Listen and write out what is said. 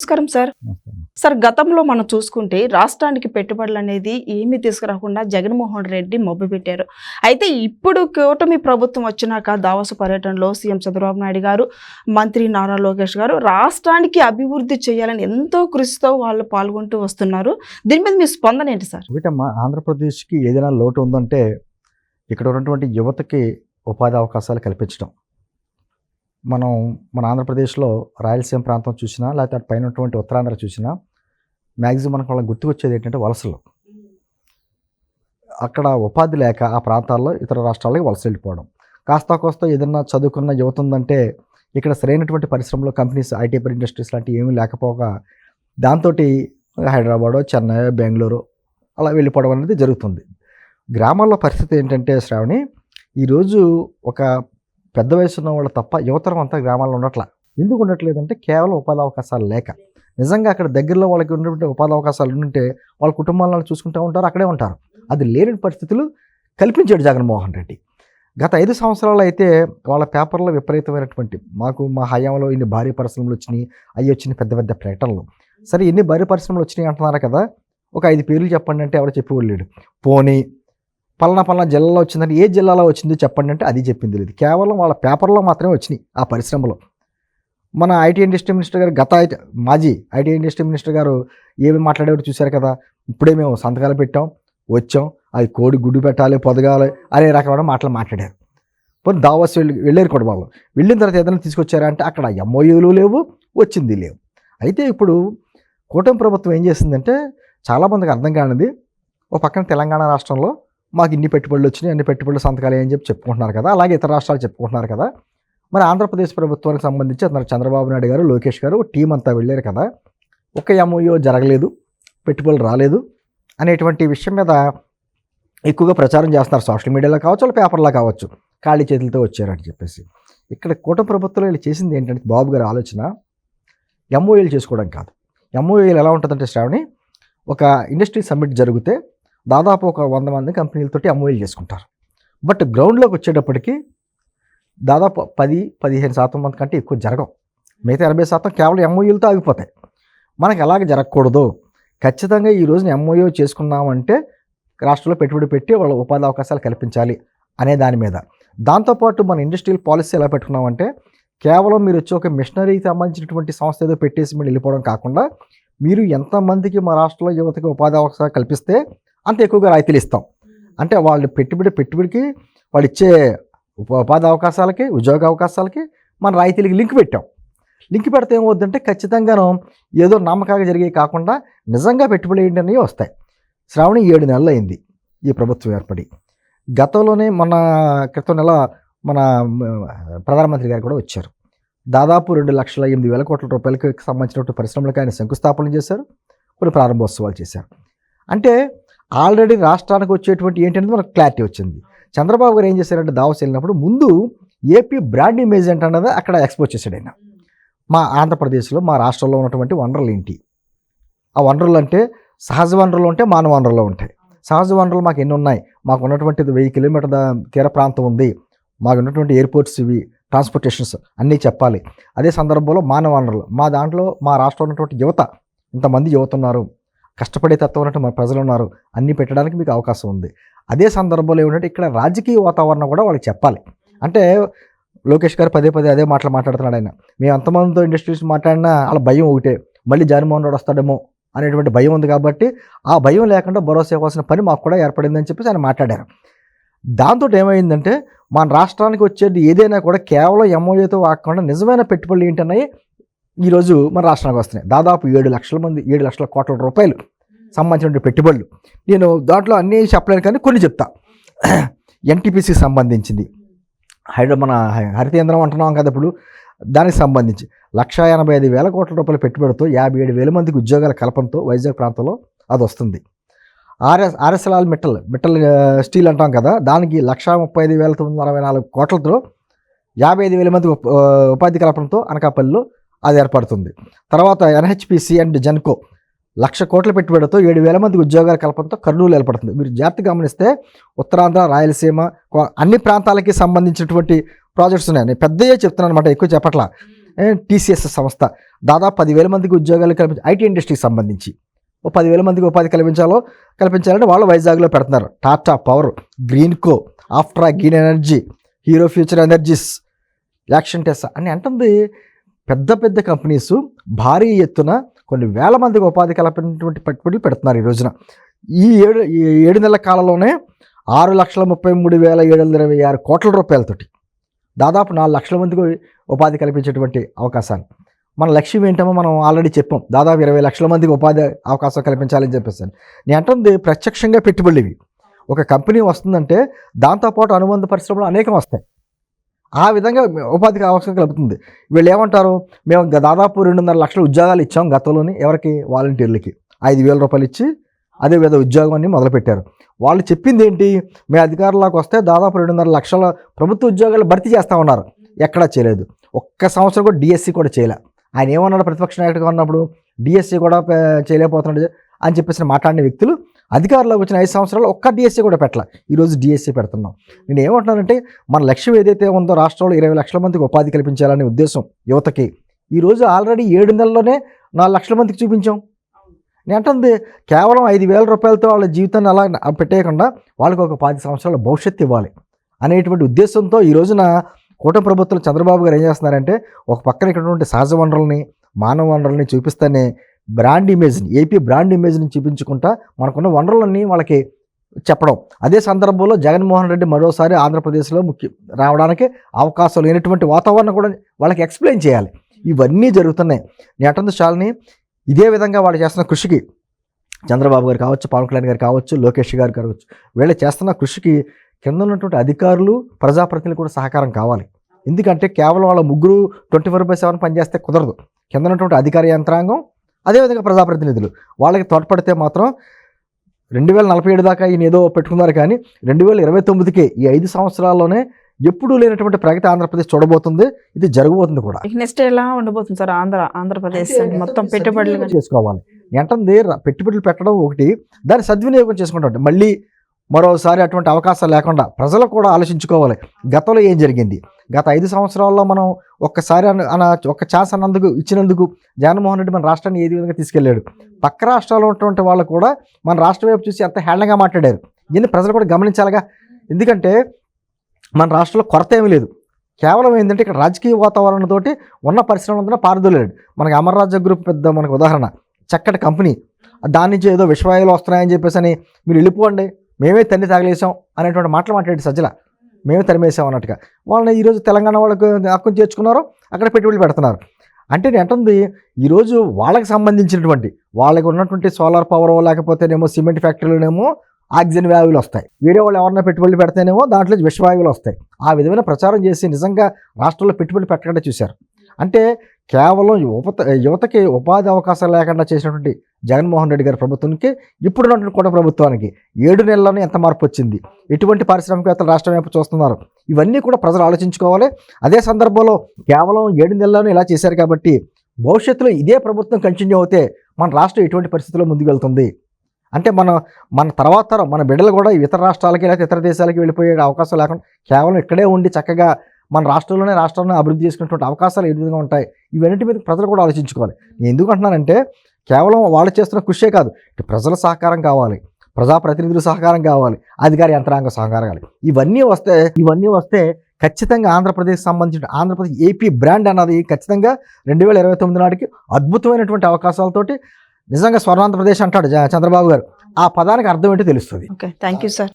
నమస్కారం sir. Sir గతంలో మనం చూసుకుంటే రాష్ట్రానికి పెట్టుబడులు అనేది ఏమీ తీసుకురాకుండా జగన్మోహన్ రెడ్డి మొబ్బు పెట్టారు అయితే ఇప్పుడు కూటమి ప్రభుత్వం వచ్చినాక దావోసు పర్యటనలో సీఎం చంద్రబాబు నాయుడు గారు మంత్రి నారా లోకేష్ గారు రాష్ట్రానికి అభివృద్ధి చేయాలని ఎంతో కృషితో వాళ్ళు పాల్గొంటూ వస్తున్నారు. దీని మీద మీ స్పందన ఏంటి సార్? ఒకటమ్మా ఆంధ్రప్రదేశ్కి ఏదైనా లోటు ఉందంటే ఇక్కడ ఉన్నటువంటి యువతకి ఉపాధి అవకాశాలు కల్పించడం. మనం మన ఆంధ్రప్రదేశ్లో రాయలసీమ ప్రాంతం చూసినా లేకపోతే అటు పైన ఉన్నటువంటి ఉత్తరాంధ్ర చూసినా మ్యాక్సిమం మనకు వాళ్ళకి గుర్తుకొచ్చేది ఏంటంటే వలసలు. అక్కడ ఉపాధి లేక ఆ ప్రాంతాల్లో ఇతర రాష్ట్రాలకు వలస వెళ్ళిపోవడం. కాస్త కోస్త ఏదన్నా చదువుకున్న యువత ఉందంటే ఇక్కడ సరైనటువంటి పరిశ్రమలో కంపెనీస్ ఐటీ ఇండస్ట్రీస్ లాంటివి ఏమీ లేకపోగా దాంతో హైదరాబాదు చెన్నై బెంగళూరు అలా వెళ్ళిపోవడం అనేది జరుగుతుంది. గ్రామాల్లో పరిస్థితి ఏంటంటే శ్రావణి ఈరోజు ఒక పెద్ద వయసు ఉన్న వాళ్ళు తప్ప యువతరం అంతా గ్రామాల్లో ఉండట్ల. ఎందుకు ఉండట్లేదంటే కేవలం ఉపాధి అవకాశాలు లేక. నిజంగా అక్కడ దగ్గరలో వాళ్ళకి ఉన్నటువంటి ఉపాధి అవకాశాలు ఉంటే వాళ్ళ కుటుంబాలను చూసుకుంటూ ఉంటారు అక్కడే ఉంటారు. అది లేని పరిస్థితులు కల్పించాడు జగన్మోహన్ రెడ్డి. గత ఐదు సంవత్సరాలు అయితే వాళ్ళ పేపర్లో విపరీతమైనటువంటి మాకు మా హయాంలో ఇన్ని భారీ పరిశ్రమలు వచ్చినాయి అవి వచ్చినాయి పెద్ద పెద్ద ప్రకటనలు. సరే ఎన్ని భారీ పరిశ్రమలు వచ్చినాయి అంటున్నారు కదా. ఒక ఐదు పేర్లు చెప్పండి అంటే ఎవరు చెప్పేవాళ్ళు లేడు. పోనీ పలానా పలానా జిల్లాలో వచ్చిందంటే ఏ జిల్లాలో వచ్చిందో చెప్పండి అంటే అది చెప్పింది లేదు. కేవలం వాళ్ళ పేపర్లో మాత్రమే వచ్చినాయి ఆ పరిశ్రమలో. మన ఐటీ ఇండస్ట్రీ మినిస్టర్ గారు గత మాజీ ఐటీ ఇండస్ట్రీ మినిస్టర్ గారు ఏమి మాట్లాడేవారు చూశారు కదా? ఇప్పుడే మేము సంతకాలు పెట్టాం వచ్చాం అది కోడి గుడ్డు పెట్టాలి పొదగాలి అనే రకమైన మాటలు మాట్లాడారు. పోనీ దావాస్ వెళ్ళి వెళ్ళారు కూడా వాళ్ళు. వెళ్ళిన తర్వాత ఏదైనా తీసుకొచ్చారా అంటే అక్కడ ఎంఓయూలు లేవు వచ్చింది లేవు. అయితే ఇప్పుడు కూటమి ప్రభుత్వం ఏం చేసిందంటే చాలామందికి అర్థం కానిది. ఓ పక్కన తెలంగాణ రాష్ట్రంలో మాకు ఇన్ని పెట్టుబడులు వచ్చినాయి అన్ని పెట్టుబడులు సంతకాలు అని చెప్పి చెప్పుకుంటున్నారు కదా. అలాగే ఇతర రాష్ట్రాలు చెప్పుకుంటున్నారు కదా. మరి ఆంధ్రప్రదేశ్ ప్రభుత్వానికి సంబంధించి అతను చంద్రబాబు నాయుడు గారు లోకేష్ గారు టీం అంతా వెళ్ళారు కదా. ఒక ఎంఓయో జరగలేదు పెట్టుబడులు రాలేదు అనేటువంటి విషయం మీద ఎక్కువగా ప్రచారం చేస్తున్నారు. సోషల్ మీడియాలో కావచ్చు వాళ్ళ పేపర్లో కావచ్చు. ఖాళీ చేతులతో వచ్చారని చెప్పేసి. ఇక్కడ కూటమి ప్రభుత్వంలో వీళ్ళు చేసింది ఏంటంటే బాబు గారి ఆలోచన ఎంఓఏలు చేసుకోవడం కాదు. ఎంఓఏలు ఎలా ఉంటుందంటే శ్రావణి ఒక ఇండస్ట్రీ సమ్మిట్ జరిగితే దాదాపు ఒక వంద మంది కంపెనీలతోటి ఎంఓఏలు చేసుకుంటారు. బట్ గ్రౌండ్లోకి వచ్చేటప్పటికి దాదాపు పది పదిహేను శాతం మంది కంటే ఎక్కువ జరగవు. మిగతా ఎనభై శాతం కేవలం ఎంఓయూలతో ఆగిపోతాయి. మనకు ఎలాగ జరగకూడదు? ఖచ్చితంగా ఈ రోజున ఎంఓయూ చేసుకున్నామంటే రాష్ట్రంలో పెట్టుబడి పెట్టి వాళ్ళ ఉపాధి అవకాశాలు కల్పించాలి అనే దాని మీద. దాంతోపాటు మన ఇండస్ట్రియల్ పాలసీ ఎలా పెట్టుకున్నామంటే కేవలం మీరు వచ్చి ఒక మిషనరీకి సంబంధించినటువంటి సంస్థ ఏదో పెట్టేసి మీరు వెళ్ళిపోవడం కాకుండా మీరు ఎంతమందికి మా రాష్ట్రంలో యువతకి ఉపాధి అవకాశాలు కల్పిస్తే అంత ఎక్కువగా రాయితీలు ఇస్తాం. అంటే వాళ్ళు పెట్టుబడి పెట్టుబడికి వాళ్ళు ఇచ్చే ఉప- ఉపాధి అవకాశాలకి ఉద్యోగ అవకాశాలకి మన రాయితీలకి లింక్ పెట్టాం. లింక్ పెడితే ఏమవుద్దంటే ఖచ్చితంగాను ఏదో నమ్మకంగా జరిగే కాకుండా నిజంగా పెట్టుబడి ఏంటి అనేవి వస్తాయి. శ్రావణి ఏడు నెలలు అయింది ఈ ప్రభుత్వం ఏర్పడి. గతంలోనే మన క్రితం నెల మన ప్రధానమంత్రి గారు కూడా వచ్చారు. దాదాపు రెండు లక్షల ఎనిమిది వేల కోట్ల రూపాయలకు సంబంధించినటువంటి పరిశ్రమలకు ఆయన శంకుస్థాపన చేశారు. కొన్ని ప్రారంభోత్సవాలు చేశారు. అంటే ఆల్రెడీ రాష్ట్రానికి వచ్చేటువంటి ఏంటనేది మనకు క్లారిటీ వచ్చింది. చంద్రబాబు గారు ఏం చేశారంటే దావస్ వెళ్ళినప్పుడు ముందు ఏపీ బ్రాండ్ ఇమేజ్ ఏంటన్నది అక్కడ ఎక్స్పోజ్ చేశాడు ఆయన. మా ఆంధ్రప్రదేశ్లో మా రాష్ట్రంలో ఉన్నటువంటి వనరులు ఏంటి? ఆ వనరులు అంటే సహజ వనరులు ఉంటే మానవ వనరులు ఉంటాయి. సహజ వనరులు మాకు ఎన్ని ఉన్నాయి? మాకు ఉన్నటువంటి వెయ్యి కిలోమీటర్ తీర ప్రాంతం ఉంది. మాకు ఉన్నటువంటి ఎయిర్పోర్ట్స్ ఇవి ట్రాన్స్పోర్టేషన్స్ అన్నీ చెప్పాలి. అదే సందర్భంలో మానవ వనరులు. మా దాంట్లో మా రాష్ట్రంలో ఉన్నటువంటి యువత ఇంతమంది యువత ఉన్నారు కష్టపడే తత్వం ఉన్నట్టు మన ప్రజలు ఉన్నారు. అన్నీ పెట్టడానికి మీకు అవకాశం ఉంది. అదే సందర్భంలో ఏమిటంటే ఇక్కడ రాజకీయ వాతావరణం కూడా వాళ్ళకి చెప్పాలి. అంటే లోకేష్ గారు పదే పదే అదే మాటలు మాట్లాడుతున్నాడు ఆయన. మేము ఎంతమందితో ఇండస్ట్రీస్ మాట్లాడినా వాళ్ళ భయం ఒకటే. మళ్ళీ జగన్మోహన్ రెడ్డి వస్తాడేమో అనేటువంటి భయం ఉంది కాబట్టి ఆ భయం లేకుండా భరోసా ఇవ్వాల్సిన పని మాకు కూడా ఏర్పడిందని చెప్పేసి ఆయన మాట్లాడారు. దాంతో ఏమైందంటే మన రాష్ట్రానికి వచ్చేది ఏదైనా కూడా కేవలం ఎంఓఏతో కాకుండా నిజమైన పెట్టుబడులు ఏంటన్నాయి? ఈరోజు మన రాష్ట్రానికి వస్తున్నాయి. దాదాపు ఏడు లక్షల మంది ఏడు లక్షల కోట్ల రూపాయలు సంబంధించిన పెట్టుబడులు. నేను దాంట్లో అన్నీ చెప్పలేను కానీ కొన్ని చెప్తా. ఎన్టీపీసీకి సంబంధించింది. హైడ్రో మన హరితేంద్రం అంటున్నాం కదా ఇప్పుడు. దానికి సంబంధించి లక్షా ఎనభై ఐదు వేల కోట్ల రూపాయల పెట్టుబడితో యాభై ఏడు వేల మందికి ఉద్యోగాల కల్పనతో వైజాగ్ ప్రాంతంలో అది వస్తుంది. RS Arcelor Mittal Mittal steel అంటాం కదా. దానికి లక్షా ముప్పై ఐదు వేల తొమ్మిది అరవై నాలుగు కోట్లతో యాభై ఐదు వేల మంది ఉపాధి కల్పనతో అనకాపల్లిలో అది ఏర్పడుతుంది. తర్వాత ఎన్హెచ్పిసి అండ్ జెన్కో లక్ష కోట్ల పెట్టుబడితో ఏడు వేల మంది ఉద్యోగాల కల్పనతో కర్నూలు ఏర్పడుతుంది. మీరు జాగ్రత్తగా గమనిస్తే ఉత్తరాంధ్ర రాయలసీమ అన్ని ప్రాంతాలకి సంబంధించినటువంటి ప్రాజెక్ట్స్ ఉన్నాయి. నేను పెద్దయే చెప్తున్నాను అనమాట ఎక్కువ చెప్పట్లా. టీసీఎస్ సంస్థ దాదాపు పదివేల మందికి ఉద్యోగాలు కల్పించి ఐటీ ఇండస్ట్రీకి సంబంధించి ఓ పదివేల మందికి ఉపాధి కల్పించాలో కల్పించాలంటే వాళ్ళు వైజాగ్లో పెడుతున్నారు. Tata power Greenko ఆఫ్ట్రా green energy Hero future energies action టెస్ అని అంటుంది. పెద్ద పెద్ద కంపెనీస్ భారీ ఎత్తున కొన్ని వేల మందికి ఉపాధి కల్పించినటువంటి పెట్టుబడులు పెడుతున్నారు ఈ రోజున. ఈ ఏడు ఈ ఏడు నెలల కాలంలోనే ఆరు లక్షల ముప్పై మూడు వేల ఏడు వందల ఇరవై ఆరు కోట్ల రూపాయలతోటి దాదాపు నాలుగు లక్షల మందికి ఉపాధి కల్పించేటువంటి అవకాశాలు. మన లక్ష్యం ఏంటమో మనం ఆల్రెడీ చెప్పాం. దాదాపు ఇరవై లక్షల మందికి ఉపాధి అవకాశం కల్పించాలని చెప్పేసి నేను అంటుంది ప్రత్యక్షంగా పెట్టుబడులు ఇవి. ఒక కంపెనీ వస్తుందంటే దాంతోపాటు అనుబంధ పరిశ్రమలు అనేకం వస్తాయి. ఆ విధంగా ఉపాధికి అవకాశం కలుగుతుంది. వీళ్ళు ఏమంటారు? మేము దాదాపు రెండున్నర లక్షల ఉద్యోగాలు ఇచ్చాం గతంలోని ఎవరికి? వాలంటీర్లకి. ఐదు వేల రూపాయలు ఇచ్చి అదే విధ ఉద్యోగం అని మొదలుపెట్టారు. వాళ్ళు చెప్పింది ఏంటి? మేము అధికారంలోకి వస్తే దాదాపు రెండున్నర లక్షల ప్రభుత్వ ఉద్యోగాలు భర్తీ చేస్తా ఉన్నారు. ఎక్కడా చేయలేదు. ఒక్క సంవత్సరం కూడా డిఎస్సి కూడా చేయలే. ఆయన ఏమన్నాడు? ప్రతిపక్ష నాయకుడిగా ఉన్నప్పుడు డిఎస్సి కూడా చేయలేకపోతున్నాడు అని చెప్పేసి మాట్లాడిన వ్యక్తులు అధికారంలోకి వచ్చిన ఐదు సంవత్సరాలు ఒక్క డిఎస్సి కూడా పెట్టాల. ఈరోజు డిఎస్సి పెడుతున్నాం. నేను ఏమంటున్నానంటే మన లక్ష్యం ఏదైతే ఉందో రాష్ట్రంలో ఇరవై లక్షల మందికి ఉపాధి కల్పించాలనే ఉద్దేశం యువతకి. ఈరోజు ఆల్రెడీ ఏడు నెలల్లోనే నాలుగు లక్షల మందికి చూపించాం. నేను అంటుంది కేవలం ఐదు వేల రూపాయలతో వాళ్ళ జీవితాన్ని అలా పెట్టేయకుండా వాళ్ళకి ఒక పది సంవత్సరాల భవిష్యత్తు ఇవ్వాలి అనేటువంటి ఉద్దేశంతో ఈ రోజున కూటమి ప్రభుత్వం చంద్రబాబు గారు ఏం చేస్తున్నారంటే ఒక పక్కన ఇక్కడ సహజ వనరుల్ని మానవ వనరుల్ని చూపిస్తేనే బ్రాండ్ ఇమేజ్ని ఏపీ బ్రాండ్ ఇమేజ్ని చూపించుకుంటా మనకున్న వనరులన్నీ వాళ్ళకి చెప్పడం. అదే సందర్భంలో జగన్మోహన్ రెడ్డి మరోసారి ఆంధ్రప్రదేశ్లో ముఖ్య రావడానికి అవకాశం లేనటువంటి వాతావరణం కూడా వాళ్ళకి ఎక్స్ప్లెయిన్ చేయాలి. ఇవన్నీ జరుగుతున్నాయి. నేటందు శాలిని ఇదే విధంగా వాళ్ళు చేస్తున్న కృషికి చంద్రబాబు గారు కావచ్చు పవన్ కళ్యాణ్ గారు కావచ్చు లోకేష్ గారు కావచ్చు వీళ్ళు చేస్తున్న కృషికి కింద ఉన్నటువంటి అధికారులు ప్రజాప్రతినిధులు కూడా సహకారం కావాలి. ఎందుకంటే కేవలం వాళ్ళ ముగ్గురు ట్వంటీ ఫోర్ బై సెవెన్ పనిచేస్తే కుదరదు. కింద ఉన్నటువంటి అధికార యంత్రాంగం అదేవిధంగా ప్రజాప్రతినిధులు. వాళ్ళకి తోడ్పడితే మాత్రం రెండు వేల నలభై ఏడు దాకా ఈయన ఏదో పెట్టుకున్నారు కానీ రెండు వేల ఇరవై తొమ్మిదికి ఈ ఐదు సంవత్సరాల్లోనే ఎప్పుడూ లేనటువంటి ప్రగతి ఆంధ్రప్రదేశ్ చూడబోతుంది. ఇది జరగబోతుంది కూడా. నెక్స్ట్ ఎలా ఉండబోతుంది సార్ ఆంధ్ర ఆంధ్రప్రదేశ్ మొత్తం పెట్టుబడులు చేసుకోవాలి. ఎంతంది పెట్టుబడులు పెట్టడం ఒకటి దాన్ని సద్వినియోగం చేసుకుంటాం. మళ్ళీ మరోసారి అటువంటి అవకాశాలు లేకుండా ప్రజలు కూడా ఆలోచించుకోవాలి. గతంలో ఏం జరిగింది? గత ఐదు సంవత్సరాల్లో మనం ఒక్కసారి అన్న ఒక్క ఛాన్స్ అన్నందుకు ఇచ్చినందుకు జగన్మోహన్ రెడ్డి మన రాష్ట్రాన్ని ఏది విధంగా తీసుకెళ్ళాడు? పక్క రాష్ట్రాల్లో ఉన్నటువంటి వాళ్ళు కూడా మన రాష్ట్ర వైపు చూసి ఎంత హేళనగా మాట్లాడారు. దీన్ని ప్రజలు కూడా గమనించాలిగా? ఎందుకంటే మన రాష్ట్రంలో కొరత ఏమీ లేదు. కేవలం ఏంటంటే ఇక్కడ రాజకీయ వాతావరణంతోటి ఉన్న పరిశ్రమలందరూ పారదోలేడు. మనకి అమర్రాజ గ్రూప్ పెద్ద మనకు ఉదాహరణ. చక్కటి కంపెనీ. దాని నుంచి ఏదో విశ్వాయాలు వస్తున్నాయని చెప్పేసి అని మీరు వెళ్ళిపోండి. మేమే తన్ని తాగలేసాం అనేటువంటి మాటలు మాట్లాడి సజ్జల. మేమే తరిమేసాం అన్నట్టుగా. వాళ్ళని ఈరోజు తెలంగాణ వాళ్ళకు హక్కును చేర్చుకున్నారు అక్కడ పెట్టుబడులు పెడుతున్నారు. అంటే నేను అంటుంది ఈరోజు వాళ్ళకి సంబంధించినటువంటి వాళ్ళకి ఉన్నటువంటి సోలార్ పవర్ లేకపోతేనేమో సిమెంట్ ఫ్యాక్టరీలోనేమో ఆక్సిజన్ వాయువులు వస్తాయి. వేరే వాళ్ళు ఎవరైనా పెట్టుబడులు పెడితేనేమో దాంట్లో విషవాయువులు వస్తాయి. ఆ విధమైన ప్రచారం చేసి నిజంగా రాష్ట్రంలో పెట్టుబడులు పెట్టకుండా చూశారు. అంటే కేవలం యువత యువతకి ఉపాధి అవకాశాలు లేకుండా చేసినటువంటి జగన్మోహన్ రెడ్డి గారి ప్రభుత్వానికి ఇప్పుడున్నటువంటి కూడా ప్రభుత్వానికి ఏడు నెలల్లోనే ఎంత మార్పు వచ్చింది? ఎటువంటి పారిశ్రామికవేత్తలు రాష్ట్రం వైపు చూస్తున్నారు. ఇవన్నీ కూడా ప్రజలు ఆలోచించుకోవాలి. అదే సందర్భంలో కేవలం ఏడు నెలల్లోనే ఇలా చేశారు కాబట్టి భవిష్యత్తులో ఇదే ప్రభుత్వం కంటిన్యూ అవుతే మన రాష్ట్రం ఎటువంటి పరిస్థితుల్లో ముందుకు వెళ్తుంది. అంటే మన మన తర్వాత తరం మన బిడ్డలు కూడా ఇతర రాష్ట్రాలకి లేకపోతే ఇతర దేశాలకి వెళ్ళిపోయే అవకాశం లేకుండా కేవలం ఇక్కడే ఉండి చక్కగా మన రాష్ట్రంలోనే రాష్ట్రాన్ని అభివృద్ధి చేసుకునేటువంటి అవకాశాలు ఏ విధంగా ఉంటాయి? ఇవన్నిటి మీద ప్రజలు కూడా ఆలోచించుకోవాలి. నేను ఎందుకు అంటున్నానంటే కేవలం వాళ్ళు చేస్తున్న కృషే కాదు. ఇటు ప్రజల సహకారం కావాలి ప్రజాప్రతినిధుల సహకారం కావాలి అధికార యంత్రాంగ సహకారం కావాలి. ఇవన్నీ వస్తే ఇవన్నీ వస్తే ఖచ్చితంగా ఆంధ్రప్రదేశ్ సంబంధించిన ఆంధ్రప్రదేశ్ ఏపీ బ్రాండ్ అన్నది ఖచ్చితంగా రెండు వేల ఇరవై తొమ్మిది నాటికి అద్భుతమైనటువంటి అవకాశాలతోటి నిజంగా స్వర్ణాంధ్రప్రదేశ్ అంటాడు చంద్రబాబు గారు. ఆ పదానికి అర్థం ఏంటో తెలుస్తుంది. Thank you sir.